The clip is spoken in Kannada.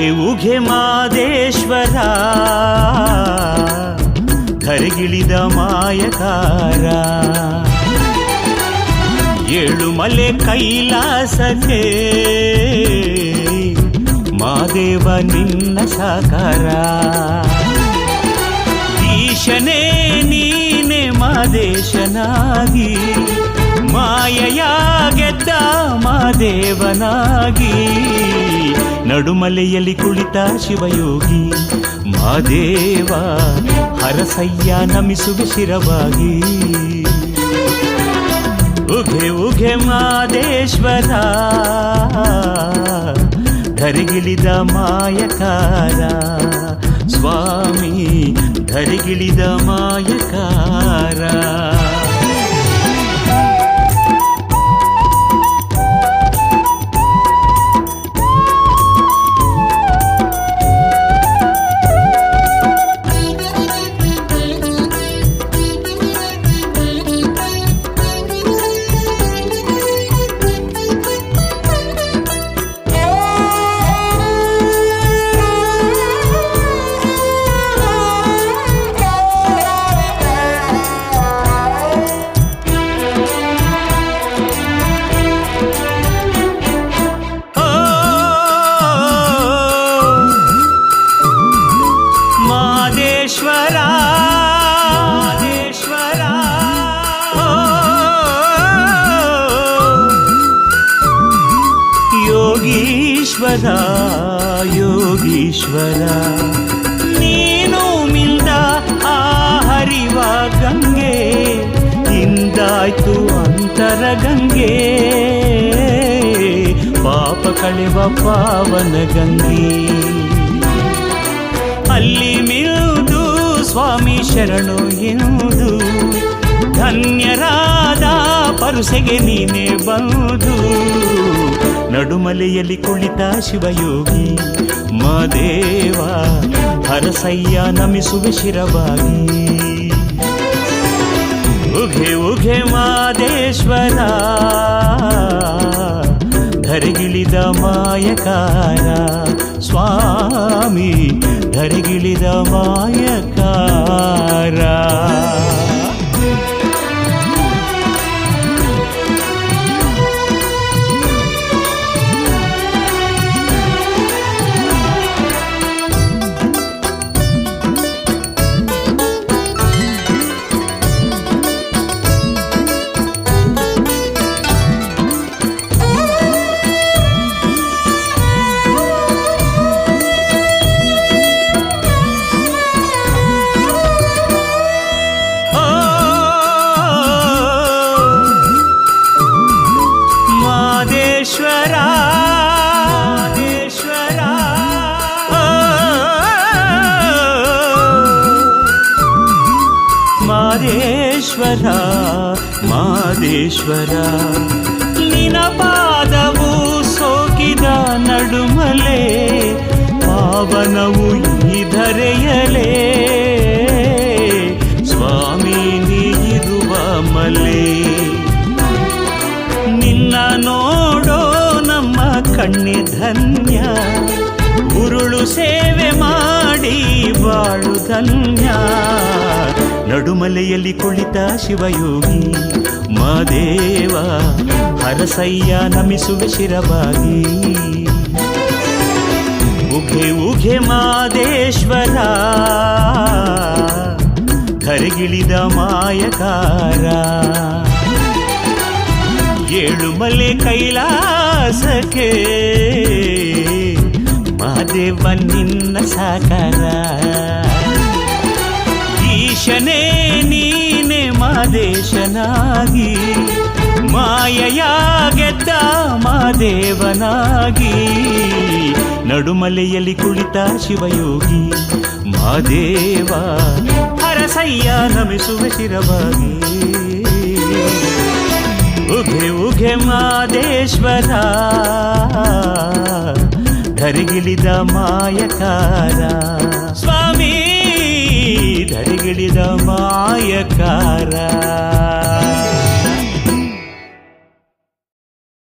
ಉಘೆ ಉಘೆ ಮಾದೇಶ್ವರ. ಕರಗಿಳಿದ ಮಾಯಕಾರ. ಏಳು ಮಲೆ ಕೈಲಾಸಕ್ಕೆ ಮಾದೇವ ನಿನ್ನ ಸಾಕಾರ. ಈಶನೇ ನೀನೆ ಮಾದೇಶನಾಗಿ ಮಾಯಯ ಗೆದ್ದ ಮಾದೇವನಾಗಿ. ನಡುಮಲೆಯಲ್ಲಿ ಕುಳಿತ ಶಿವಯೋಗಿ ಮಾದೇವ ಹರಸಯ್ಯ ನಮಿಸುವ ಶಿರವಾಗಿ. ಉಘೆ ಉಘೆ ಮಾದೇಶ್ವರ, ಧರಿಗಿಳಿದ ಮಾಯಕಾರ, ಸ್ವಾಮಿ, ಧರಿಗಿಳಿದ ಮಾಯಕಾರ. ಯೋಗೀಶ್ವರ ಯೋಗೀಶ್ವರ. ನೀನು ಮಿಲ್ದ ಆ ಹರಿವ ಗಂಗೆ ಇಂದಾಯ್ತು ಅಂತರ ಗಂಗೆ. ಪಾಪ ಕಳೆವ ಪಾವನ ಗಂಗೆ. ಅಲ್ಲಿ ಮಿಲ್ದು ಸ್ವಾಮಿ ಶರಣು ಎಂದು ಧನ್ಯರಾದ ಪರುಸೆಗೆ ನೀನೆ ಬಂದು. ನಡುಮಲೆಯಲ್ಲಿ ಕುಳಿತ ಶಿವಯೋಗಿ ಮಾದೇವ ಹರಸಯ್ಯ, ನಮಿಸುವೆ ಶಿರವಾಗಿ. ಉಘೆ ಉಘೆ, ಮಾದೇಶ್ವರ, ಧರಿಗಿಳಿದ ಮಾಯಕಾರ, ಸ್ವಾಮಿ, ಧರಿಗಿಳಿದ ಮಾಯಕಾರ. ಮಾದೇಶ್ವರ ಮಾದೇಶ್ವರ ನಿನ ಪಾದವು ಸೋಕಿದ ನಡುಮಲೆ, ಪಾವನವು ಈ ಧರೆಯಲೇ. ಸ್ವಾಮಿ ನೀರುವ ಮಲೆ, ನಿನ್ನ ನೋಡೋ ನಮ್ಮ ಕಣ್ಣಿ ಧನ್ಯ. ಉರುಳು ಸೇವೆ ಮಾಡಿ ಬಾಳು ಧನ್ಯ. ನಡುಮಲೆಯಲ್ಲಿ ಕುಳಿತ ಶಿವಯೋಗಿ ಮಾದೇವ ಹರಸಯ್ಯ, ನಮಿಸುವೆ ಶಿರವಾಗಿ ಉಘೆ ಉಘೆ ಮಾದೇಶ್ವರ ಕರೆಗಿಳಿದ ಮಾಯಕಾರ. ಏಳುಮಲೆ ಕೈಲಾಸಕ್ಕೆ ಮಾದೇವ ನಿನ್ನ ಸಾಕಾರ. ಈಶನೇ ನೀನೆ ಮಾದೇಶನಾಗಿ ಮಾಯಯ ಗೆದ್ದ ಮಾದೇವನಾಗಿ ನಡುಮಲೆಯಲ್ಲಿ ಕುಳಿತ ಶಿವಯೋಗಿ ಮಾದೇವ ಹರಸಯ್ಯ ನಮಿಸುವ ಶಿರವಾಗಿ ಉಘೆ ಉಘೆ ಮಾದೇಶ್ವರ ಧರಿಗಿಳಿದ ಮಾಯಕಾರ. ಸ್ವಾಮಿ ಧರಿಗಿಳಿದ ಮಾಯಕಾರ